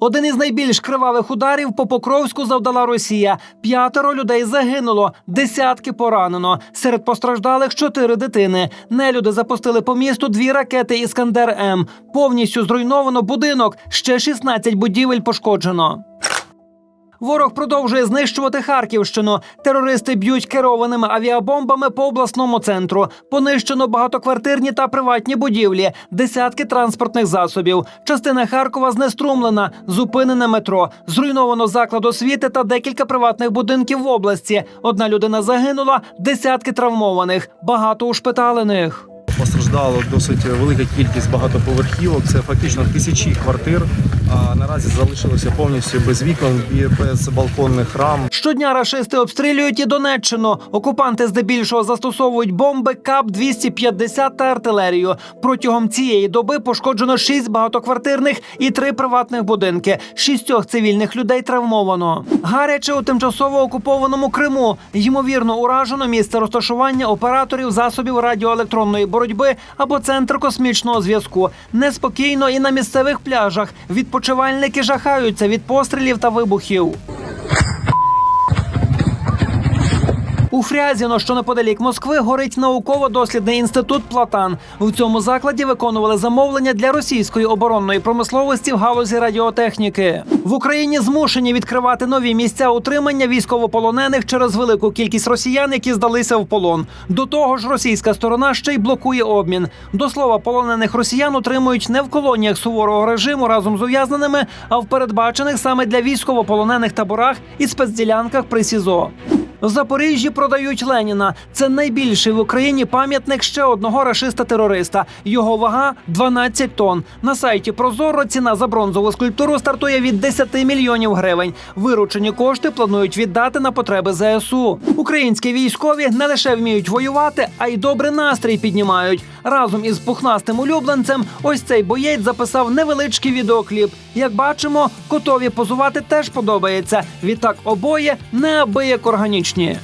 Один із найбільш кривавих ударів по Покровську завдала Росія. П'ятеро людей загинуло, десятки поранено. Серед постраждалих чотири дитини. Нелюди запустили по місту дві ракети Іскандер М. Повністю зруйновано будинок. Ще 16 будівель пошкоджено. Ворог продовжує знищувати Харківщину. Терористи б'ють керованими авіабомбами по обласному центру. Понищено багатоквартирні та приватні будівлі, десятки транспортних засобів. Частина Харкова знеструмлена, зупинене метро, зруйновано заклад освіти та декілька приватних будинків в області. Одна людина загинула, десятки травмованих, багато ушпиталених. Постраждало досить велика кількість багатоповерхівок. Це фактично тисячі квартир. А наразі залишилося повністю без вікон і без балконних рам. Щодня рашисти обстрілюють і Донеччину. Окупанти здебільшого застосовують бомби КАП 250 та артилерію. Протягом цієї доби пошкоджено шість багатоквартирних і три приватних будинки. Шістьох цивільних людей травмовано. Гаряче у тимчасово окупованому Криму. Ймовірно, уражено місце розташування операторів засобів радіоелектронної боротьби або центр космічного зв'язку. Неспокійно і на місцевих пляжах. Відпочивальники жахаються від пострілів та вибухів. У Фрязіно, що неподалік Москви, горить науково-дослідний інститут Платан. В цьому закладі виконували замовлення для російської оборонної промисловості в галузі радіотехніки. В Україні змушені відкривати нові місця утримання військовополонених через велику кількість росіян, які здалися в полон. До того ж, російська сторона ще й блокує обмін. До слова, полонених росіян утримують не в колоніях суворого режиму разом з ув'язненими, а в передбачених саме для військовополонених таборах і спецділянках при СІЗО. В Запоріжжі продають Леніна. Це найбільший в Україні пам'ятник ще одного рашиста-терориста. Його вага 12 тонн. На сайті Прозоро ціна за бронзову скульптуру стартує від 10 мільйонів гривень. Виручені кошти планують віддати на потреби ЗСУ. Українські військові не лише вміють воювати, а й добрий настрій піднімають. Разом із пухнастим улюбленцем ось цей боєць записав невеличкий відеокліп. Як бачимо, котові позувати теж подобається. Відтак обоє неабияк органічні.